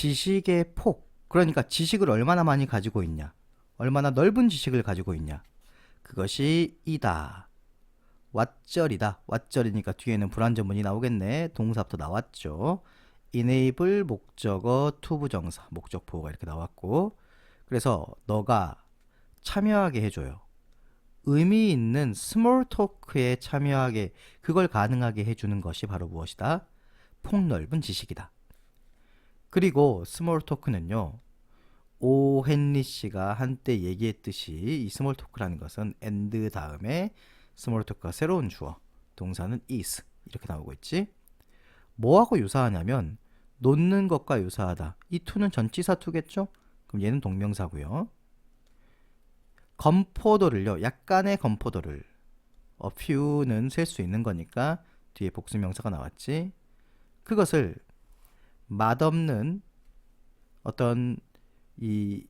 지식의 폭, 그러니까 지식을 얼마나 많이 가지고 있냐, 얼마나 넓은 지식을 가지고 있냐, 그것이 이다. 왓절이다. 왓절이니까 뒤에는 불완전문이 나오겠네. 동사부터 나왔죠. enable 목적어 투부정사 목적 보호가 이렇게 나왔고 그래서 너가 참여하게 해줘요. 의미 있는 스몰 토크에 참여하게 그걸 가능하게 해주는 것이 바로 무엇이다? 폭넓은 지식이다. 그리고 스몰 토크는요. 오 헨리 씨가 한때 얘기했듯이 이 스몰 토크라는 것은 and 다음에 스몰 토크가 새로운 주어 동사는 is 이렇게 나오고 있지. 뭐하고 유사하냐면 놓는 것과 유사하다. 이 to는 전치사 to겠죠? 그럼 얘는 동명사고요. 건포도를요. 약간의 건포도를 a few는 셀 수 있는 거니까 뒤에 복수명사가 나왔지. 그것을 맛없는 어떤 이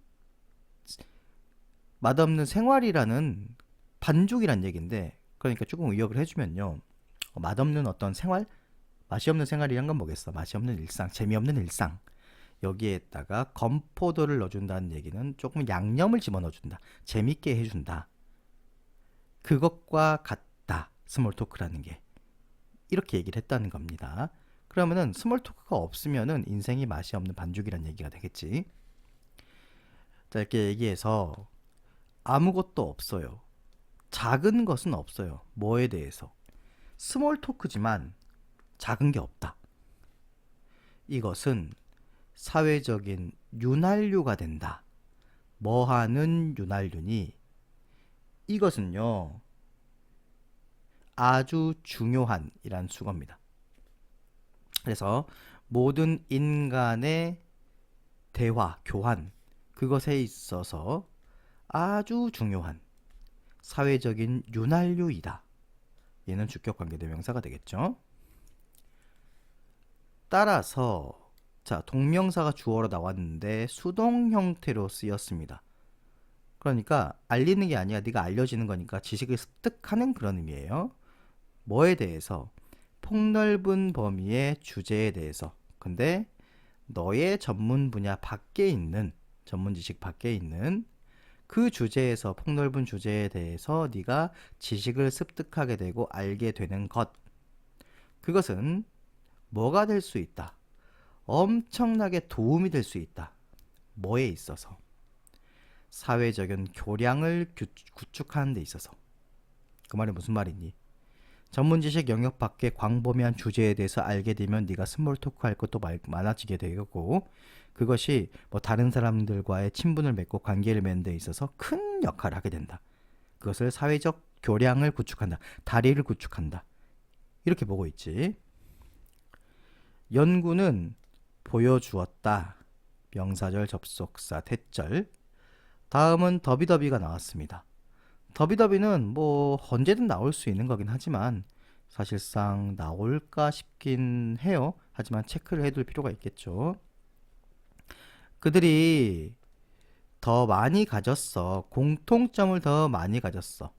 맛없는 생활이라는 반죽이란 얘기인데 그러니까 조금 의역을 해주면요. 어, 맛없는 어떤 생활 맛이 없는 생활이란 건 뭐겠어? 맛이 없는 일상 재미없는 일상. 여기에다가 건포도를 넣어준다는 얘기는 조금 양념을 집어넣어준다 재밌게 해준다. 그것과 같다 스몰 토크라는 게. 이렇게 얘기를 했다는 겁니다 그러면은 스몰 토크가 없으면은 인생이 맛이 없는 반죽이란 얘기가 되겠지 자, 이렇게 얘기해서 아무것도 없어요. 작은 것은 없어요. 뭐에 대해서? 스몰 토크지만 작은 게 없다. 이것은 사회적인 윤활유가 된다. 뭐 하는 윤활유니? 이것은요, 아주 중요한 이란 수거입니다. 그래서 모든 인간의 대화, 교환, 그것에 있어서 아주 중요한 사회적인 윤활유이다. 얘는 주격관계 대명사가 되겠죠. 따라서 자 동명사가 주어로 나왔는데 수동 형태로 쓰였습니다. 그러니까 알리는 게 아니라 네가 알려지는 거니까 지식을 습득하는 그런 의미예요. 뭐에 대해서 폭넓은 범위의 주제에 대해서. 근데 너의 전문 분야 밖에 있는 전문 지식 밖에 있는 그 주제에서 폭넓은 주제에 대해서 네가 지식을 습득하게 되고 알게 되는 것. 그것은 뭐가 될 수 있다. 엄청나게 도움이 될 수 있다. 뭐에 있어서? 사회적인 교량을 규- 구축하는 데 있어서. 그 말이 무슨 말이니? 전문 지식 영역 밖의 광범위한 주제에 대해서 알게 되면 네가 스몰 토크 할 것도 말- 많아지게 되고 그것이 뭐 다른 사람들과의 친분을 맺고 관계를 맺는 데 있어서 큰 역할을 하게 된다. 그것을 사회적 교량을 구축한다. 다리를 구축한다. 이렇게 보고 있지. 연구는 보여주었다. 명사절 접속사 태절. 다음은 더비더비가 나왔습니다. 더비더비는 뭐 언제든 나올 수 있는 거긴 하지만 사실상 나올까 싶긴 해요. 하지만 체크를 해둘 필요가 있겠죠. 그들이 더 많이 가졌어. 공통점을 더 많이 가졌어.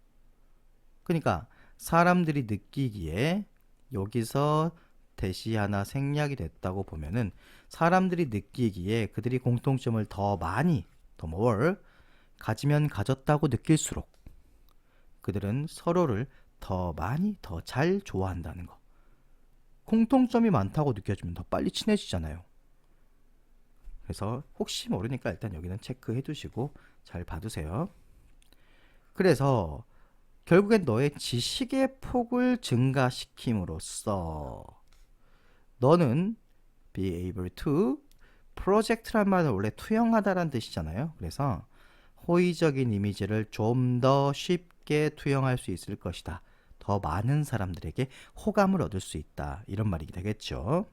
그러니까 사람들이 느끼기에 여기서 대시 하나 생략이 됐다고 보면은 사람들이 느끼기에 그들이 공통점을 더 많이, 더 more 가지면 가졌다고 느낄수록 그들은 서로를 더 많이 더 잘 좋아한다는 거. 공통점이 많다고 느껴지면 더 빨리 친해지잖아요. 그래서 혹시 모르니까 일단 여기는 체크해 두시고 잘 봐두세요. 그래서 결국엔 너의 지식의 폭을 증가시킴으로써 너는 be able to 프로젝트란 말은 원래 투영하다라는 뜻이잖아요. 그래서 호의적인 이미지를 좀 더 쉽게 투영할 수 있을 것이다. 더 많은 사람들에게 호감을 얻을 수 있다. 이런 말이 되겠죠.